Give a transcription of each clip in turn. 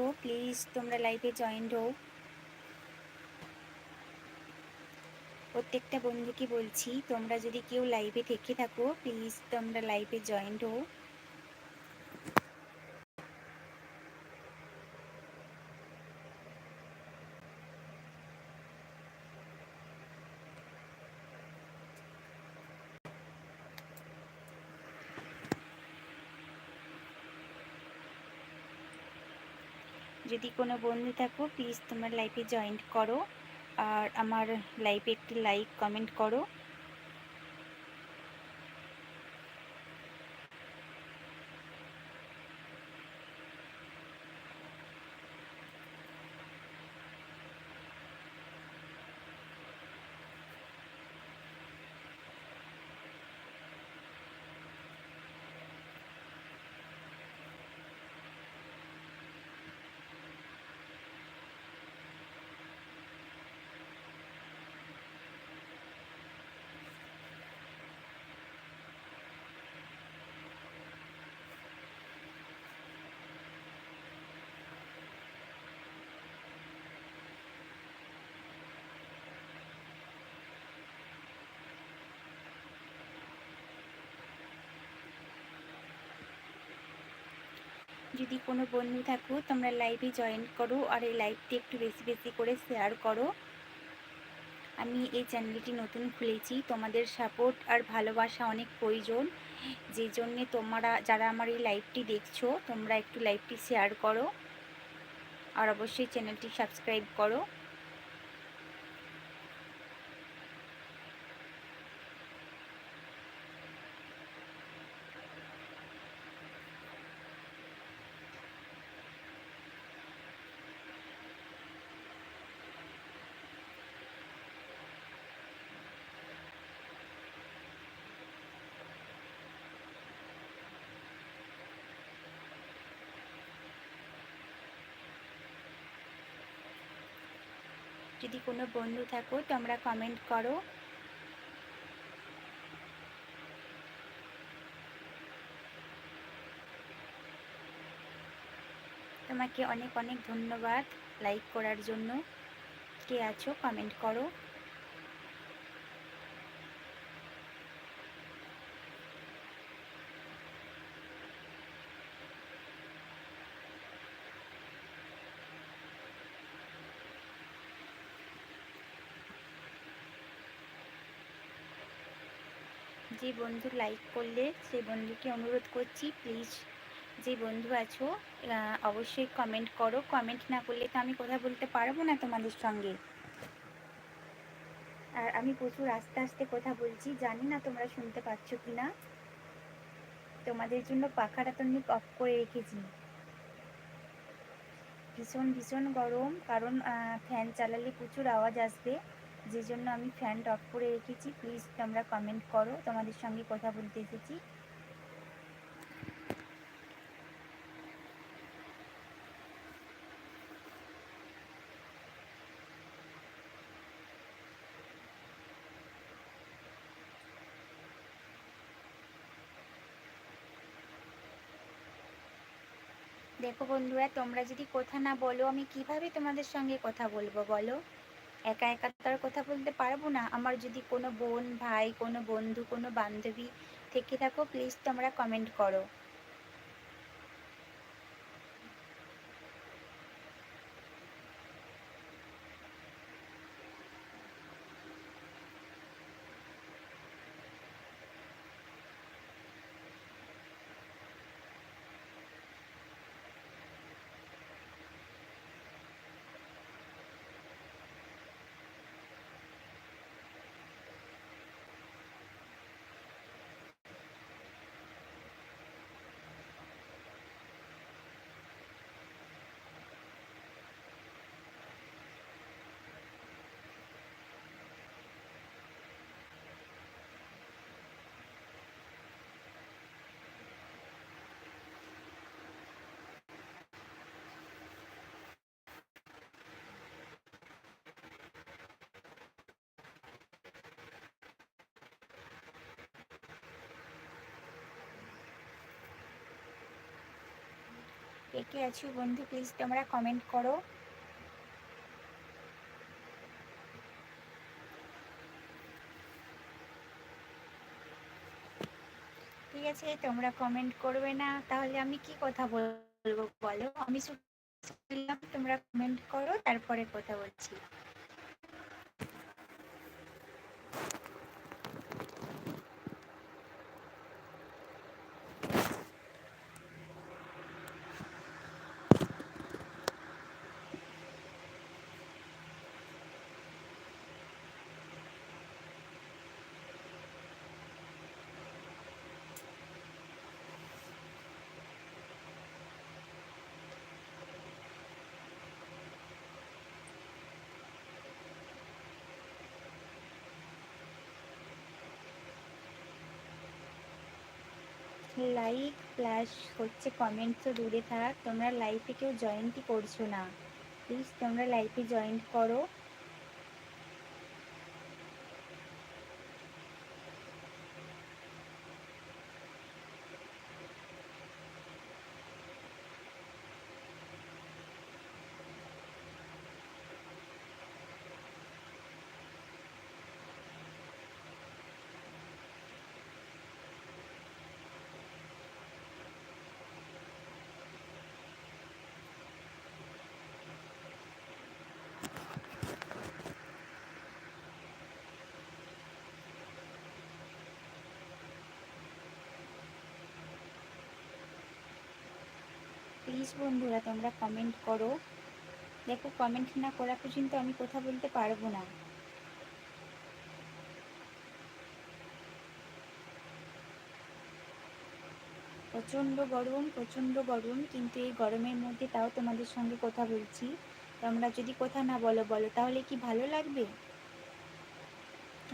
থাকো প্লিজ তোমরা লাইভে জয়েন্ট হও। প্রত্যেকটা বন্ধুকে বলছি, তোমরা যদি কেউ লাইভে থেকে থাকো প্লিজ তোমরা লাইভে জয়েন্ট হও। যদি কোনো বন্ধু থাকো প্লিজ তোমার লাইফে জয়েন্ট করো। আর আমার লাইফে একটি লাইক কমেন্ট করো। যদি কোনো বন্ধু থাকো, তোমরা লাইভে জয়েন করো আর এই লাইভটি একটু বেশি বেশি করে শেয়ার করো। আমি এই চ্যানেলটি নতুন খুলেছি। তোমাদের সাপোর্ট আর ভালোবাসা অনেক প্রয়োজন। যে জন্যে তোমরা, যারা আমার এই লাইভটি দেখছ, তোমরা একটু লাইভটি শেয়ার করো। আর অবশ্যই চ্যানেলটি সাবস্ক্রাইব করো। যদি কোনো বন্ধু থাকো, তোমরা কমেন্ট করো। তোমাকে অনেক অনেক ধন্যবাদ লাইক করার জন্য। কে আছো কমেন্ট করো। যে বন্ধু লাইক করলে সেই বন্ধুকে অনুরোধ করছি প্লিজ যে বন্ধু আছো অবশ্যই কমেন্ট করো। কমেন্ট না করলে তো আমি কথা বলতে পারব না তোমাদের সঙ্গে। আর আমি প্রচুর আস্তে আস্তে কথা বলছি, জানি না তোমরা শুনতে পাচ্ছ কি না তোমাদের জন্য পাখাটা তো আমি অফ করে রেখেছি। ভীষণ ভীষণ গরম, কারণ ফ্যান চালালে প্রচুর আওয়াজ আসবে। যে জন্য আমি ফ্যানটা অফ করে রেখেছি প্লিজ তোমরা কমেন্ট করো, তোমাদের সঙ্গে কথা বলতে এসেছি। দেখো বন্ধুরা, তোমরা যদি কথা না বলো, আমি কীভাবে তোমাদের সঙ্গে কথা বলব বলো? একা একা তো আর কথা বলতে পারব না। আমার যদি কোনো বোন, ভাই, কোনো বন্ধু, কোনো বান্ধবী থেকে থাকো প্লিজ তোমরা কমেন্ট করো। কে কে আছো বন্ধু? প্লিজ তোমরা কমেন্ট করো। ঠিক আছে, তোমরা কমেন্ট করবে না। তাহলে আমি কি কথা বলব বলো? আমি তোমরা কমেন্ট করো, তারপরে কথা বলছি। লাইক প্লাস হচ্ছে কমেন্ট তো দূরে থাক, তোমরা লাইফে কেউ জয়েন্টই করছ না। প্লিজ তোমরা লাইফে জয়েন্ট করো। প্লিজ বন্ধুরা, তোমরা কমেন্ট করো। দেখো কমেন্ট না করা পর্যন্ত আমি কথা বলতে পারব না। প্রচণ্ড গরম প্রচণ্ড গরম, কিন্তু এই গরমের মধ্যে তাও তোমাদের সঙ্গে কথা বলছি। তোমরা যদি কথা না বলো বলো, তাহলে কি ভালো লাগবে?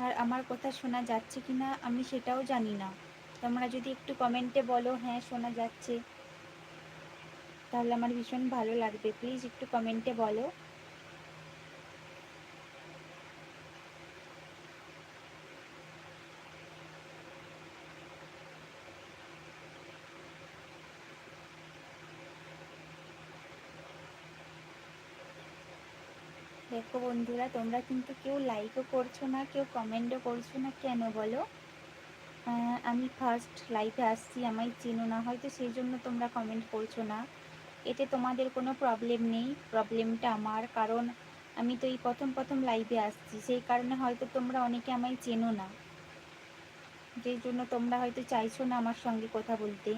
আর আমার কথা শোনা যাচ্ছে কি না আমি সেটাও জানি না। তোমরা যদি একটু কমেন্টে বলো হ্যাঁ শোনা যাচ্ছে। তাহলে আমার ভীষণ ভালো লাগবে। প্লিজ একটু কমেন্টে বলো। দেখো বন্ধুরা, তোমরা কিন্তু কেউ লাইকও করছ না, কেউ কমেন্টও করছ না কেন বলো? আমি ফার্স্ট লাইভে আসছি, আমায় চেনো না, হয়তো সেই জন্য তোমরা কমেন্ট করছ না। এতে তোমাদের কোনো প্রবলেম নেই। প্রবলেমটা আমার। কারণ আমি তো এই প্রথম প্রথম লাইভে আসছি। সেই কারণে হয়তো তোমরা অনেকে আমায় চেনো না। যেই জন্য তোমরা হয়তো চাইছো না আমার সঙ্গে কথা বলতে।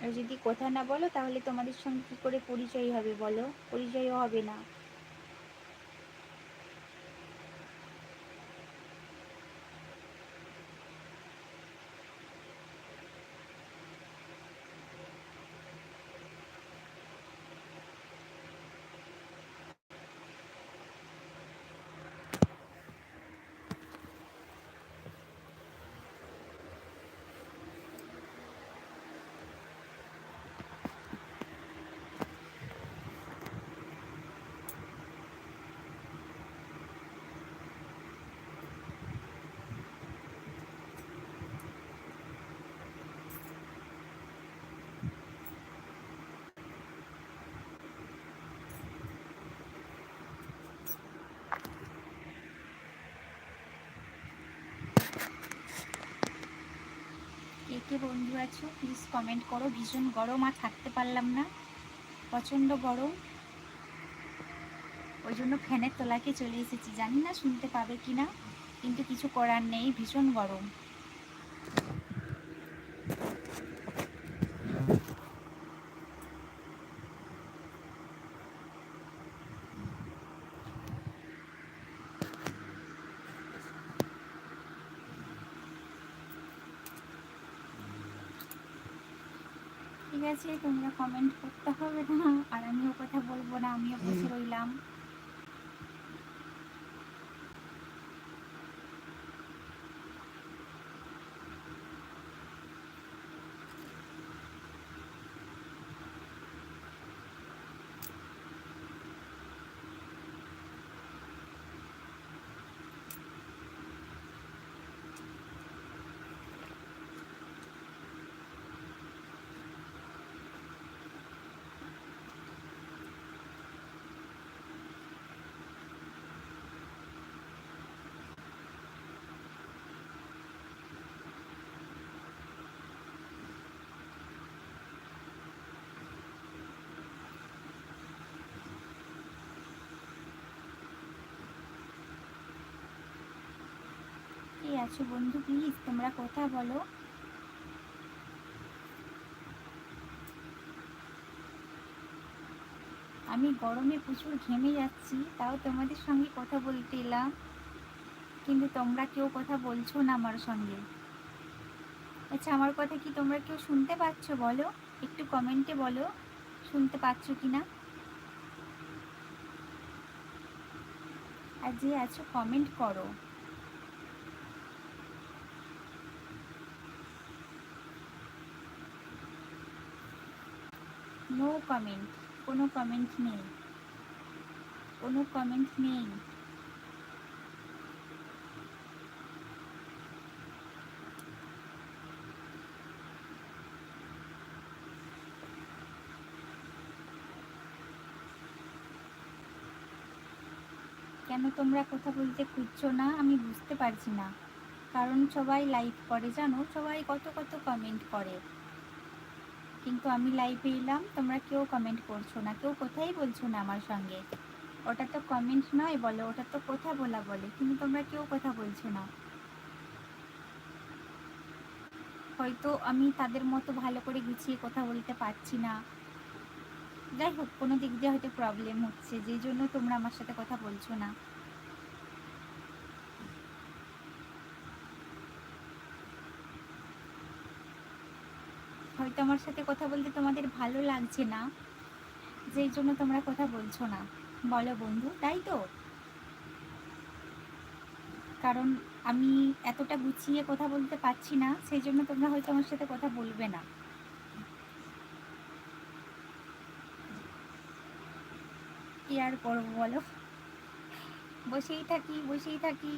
আর যদি কথা না বলো, তাহলে তোমাদের সঙ্গে কী করে পরিচয় হবে বলো? পরিচয়ও হবে না। কে বন্ধু আছো প্লিজ কমেন্ট করো। ভীষণ গরম আর থাকতে পারলাম না, প্রচণ্ড গরম। ওই জন্য ফ্যানের তলাকে চলে এসেছি। জানি না শুনতে পাবে কি না কিন্তু কিছু করার নেই, ভীষণ গরম। আছে তোমরা কমেন্ট করতে হবে না। আর আমিও কথা বলব না আমিও বসে রইলাম। আছো বন্ধু প্লিজ তোমরা কথা বলো? আমি গরমে প্রচুর ঘেমে যাচ্ছি, তাও তোমাদের সঙ্গে কথা বলতে এলাম। কিন্তু তোমরা কেউ কথা বলছো না আমার সঙ্গে। আচ্ছা আমার কথা কি তোমরা কেউ শুনতে পাচ্ছ বলো? একটু কমেন্টে বলো, শুনতে পাচ্ছ কি না আর যে আছো কমেন্ট করো। নো কমেন্ট কোনো কমেন্ট নেই। কোনো কমেন্ট নেই। কেন তোমরা কথা বলতে খুঁজছো না? আমি বুঝতে পারছি না। কারণ সবাই লাইভ করে, জানো? সবাই কত কত কমেন্ট করে। কিন্তু আমি লাইভে এলাম, তোমরা কেউ কমেন্ট করছ না, কেউ কোথায় বলছো না আমার সঙ্গে? ওটা তো কমেন্ট নয় বলো, ওটা তো কথা বলা বলে, কিন্তু তোমরা কেউ কথা বলছো না। হয়তো আমি তাদের মতো ভালো করে গুছিয়ে কথা বলতে পারছি না। যাই হোক, কোনো দিক দিয়ে হয়তো প্রবলেম হচ্ছে, যেই জন্য তোমরা আমার সাথে কথা বলছো না। হয়তো আমার সাথে কথা বলতে তোমাদের ভালো লাগছে না? যেই জন্য তোমরা কথা বলছো না। বলো বন্ধু, তাই তো? কারণ আমি এতটা গুছিয়ে কথা বলতে পারছি না, সেই জন্য তোমরা হয়তো আমার সাথে কথা বলবে না। কি আর করব বলো? বসেই থাকি বসেই থাকি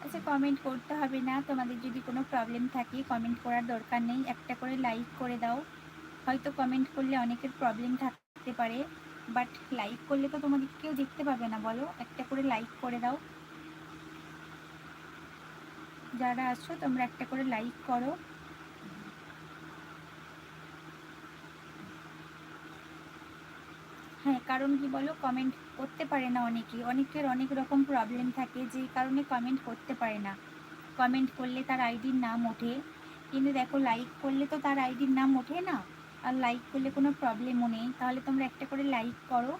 আচ্ছা কমেন্ট করতে হবে না। তোমাদের যদি কোনো প্রবলেম থাকে কমেন্ট করার দরকার নেই। একটা করে লাইক করে দাও। হয়তো কমেন্ট করলে অনেকের প্রবলেম থাকতে পারে বাট লাইক করলে তো তোমাদের কেউ দেখতে পাবে না, বলো। একটা করে লাইক করে দাও। যারা আছো, তোমরা একটা করে লাইক করো। হ্যাঁ কারণ কি বলো? কমেন্ট করতে পারে না অনেকে অনেকের অনেক রকম প্রবলেম থাকে যে কারণে কমেন্ট করতে পারে না। কমেন্ট করলে তার আইডির নাম ওঠে। কিন্তু দেখো লাইক করলে তো তার আইডির নাম ওঠে না। আর লাইক করলে কোনো প্রবলেমও নেই। তাহলে তোমরা একটা করে লাইক করো।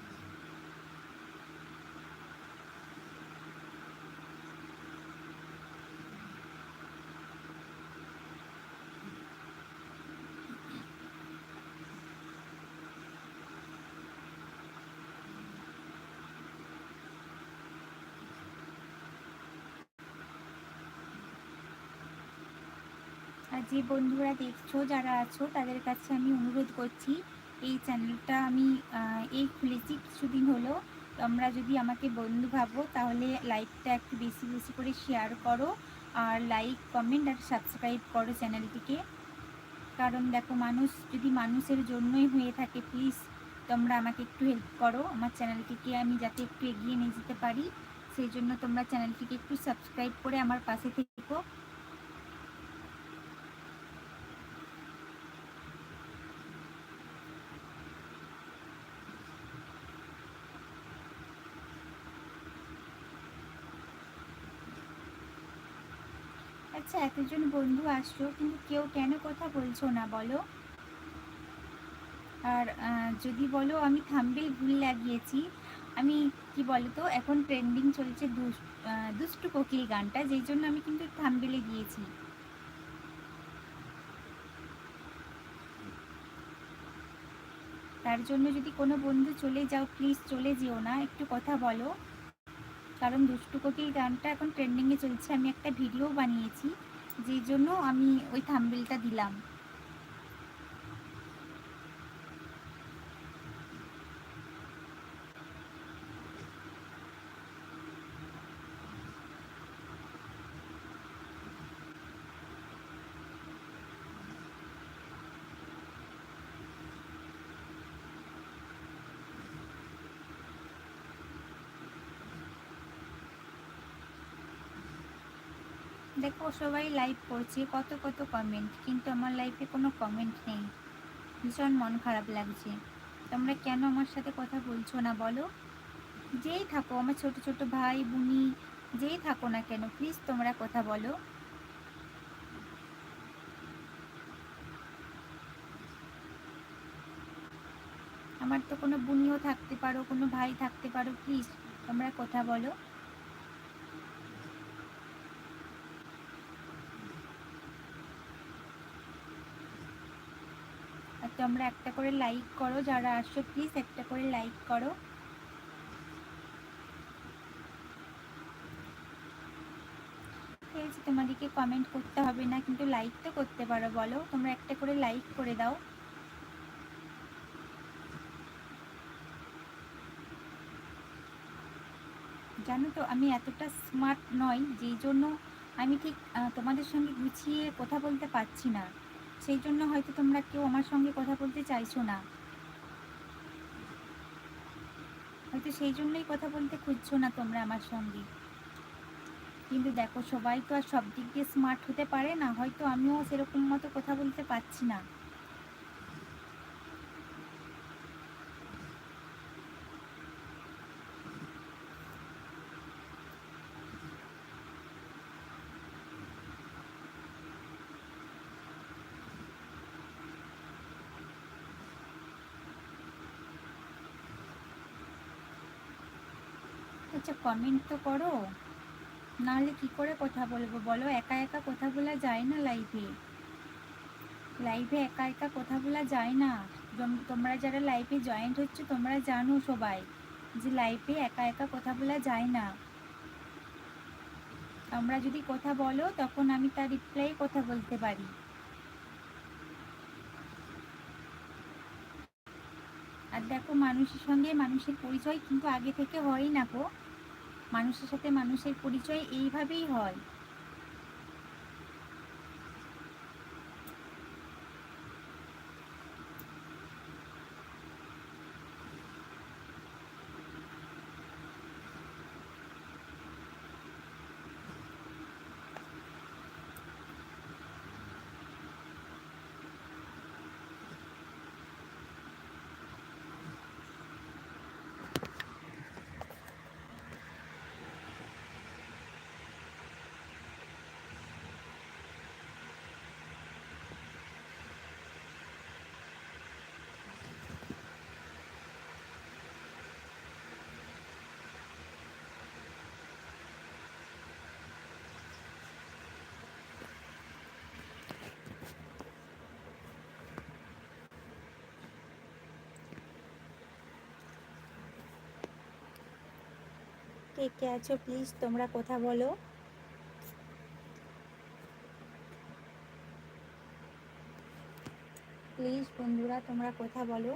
যে বন্ধুরা দেখছ, যারা আছো, তাদের কাছে আমি অনুরোধ করছি, এই চ্যানেলটা আমি এই খুলেছি কিছুদিন হলো। তোমরা যদি আমাকে বন্ধু ভাবো, তাহলে লাইকটা একটু বেশি বেশি করে শেয়ার করো আর লাইক কমেন্ট আর সাবস্ক্রাইব করো চ্যানেলটিকে। কারণ দেখো, মানুষ, যদি মানুষের জন্যই হয়ে থাকে প্লিজ তোমরা আমাকে একটু হেল্প করো। আমার চ্যানেলটিকে আমি যাতে একটু এগিয়ে নিয়ে যেতে পারি, সেই জন্য তোমরা চ্যানেলটিকে একটু সাবস্ক্রাইব করে আমার পাশে থেকো। আচ্ছা এতজন বন্ধু আসছো কিন্তু কেউ কেন কথা বলছো না বলো? আর যদি বলো আমি থাম্বেল ভুল লাগিয়েছি। আমি, কি বলো তো এখন ট্রেন্ডিং চলছে দুষ্টু কোকিল গানটা, যেই জন্য আমি কিন্তু থাম্বেলে গিয়েছি তার জন্য যদি কোনো বন্ধু চলে যাও প্লিজ চলে যেও না, একটু কথা বলো। কারণ দুষ্টু কোকিল গানটা এখন ট্রেন্ডিংয়ে চলছে। আমি একটা ভিডিও বানিয়েছি, যেই জন্য আমি ওই থাম্বেলটা দিলাম। দেখো, সবাই লাইভ করছে, কত কত কমেন্ট কিন্তু আমার লাইফে কোনো কমেন্ট নেই। ভীষণ মন খারাপ লাগছে। তোমরা কেন আমার সাথে কথা বলছো না বলো? যেই থাকো, আমার ছোট ছোট ভাই, বুনি, যেই থাকো না কেন প্লিজ তোমরা কথা বলো। আমার তো কোনো বুনিও থাকতে পারো, কোনো ভাই থাকতে পারো প্লিজ তোমরা কথা বলো। তোমরা একটা করে লাইক করো, যারা আসছো প্লিজ একটা করে লাইক করো। ঠিক তোমাদেরকে কমেন্ট করতে হবে না, কিন্তু লাইক তো করতে পারো, বলো। তোমরা একটা করে লাইক করে দাও। জানো তো, আমি এতটা স্মার্ট নই যেই জন্য আমি ঠিক তোমাদের সঙ্গে গুছিয়ে কথা বলতে পারছি না। সেই জন্য হয়তো তোমরা কেউ আমার সঙ্গে কথা বলতে চাইছো না। হয়তো সেই জন্যই কথা বলতে খুঁজছো না তোমরা আমার সঙ্গে। কিন্তু দেখো, সবাই তো আর সব দিক দিয়ে স্মার্ট হতে পারে না। হয়তো আমিও সেরকম মতো কথা বলতে পারছি না। আচ্ছা কমেন্ট তো করো। নাহলে কি করে কথা বলব? বলো, একা একা কথা বলা যায় না লাইভে লাইভে একা একা কথা বলা যায় না। তোমরা যারা লাইভে জয়েন্ট হচ্ছে, তোমরা জানো সবাই যে লাইভে একা একা কথা বলা যায় না। তোমরা যদি কথা বলো, তখন আমি তার রিপ্লাই কথা বলতে পারি। আর দেখো, মানুষের সঙ্গে মানুষের পরিচয় কিন্তু আগে থেকে হয় না গো। মানুষের সাথে মানুষের পরিচয় এইভাবেই হয়। কে কে আছো প্লিজ তোমরা কথা বলো। প্লিজ বন্ধুরা তোমরা কথা বলো।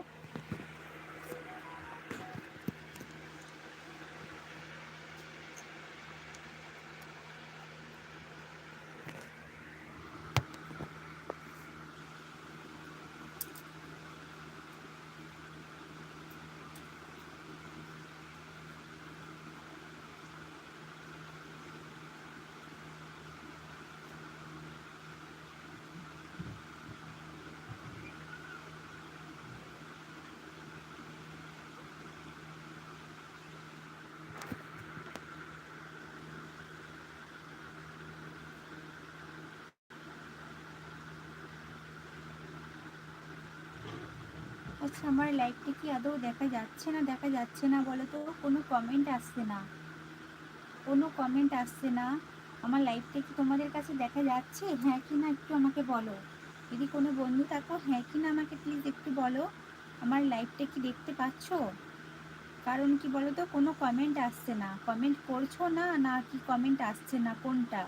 আচ্ছা আমার লাইভটা কি আদৌ দেখা যাচ্ছে না, দেখা যাচ্ছে না বলো তো কোনো কমেন্ট আসছে না। কোনো কমেন্ট আসছে না। আমার লাইভটা কি তোমাদের কাছে দেখা যাচ্ছে? হ্যাঁ কি না একটু আমাকে বলো। যদি কোনো বন্ধু থাকো হ্যাঁ কি না আমাকে প্লিজ একটু বলো। আমার লাইভটা কি দেখতে পাচ্ছ? কারণ কি বলো তো কোনো কমেন্ট আসছে না। কমেন্ট করছ না না কি কমেন্ট আসছে না, কোনটা?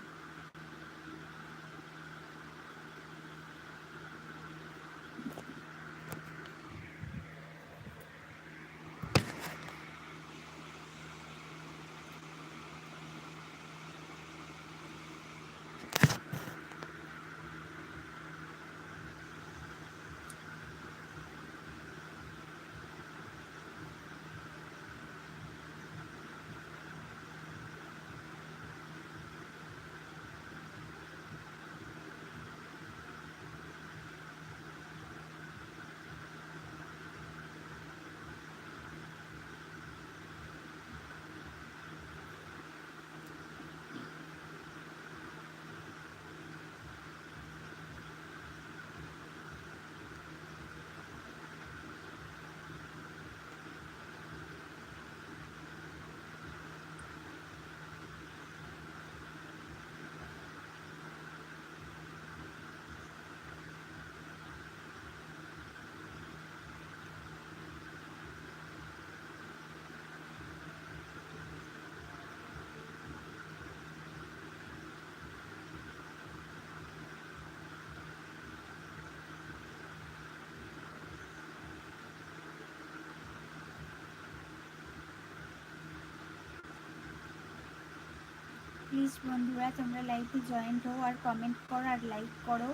প্লিজ বন্ধুরা তোমরা লাইভে জয়েন্ট হও আর কমেন্ট করো আর লাইক করো।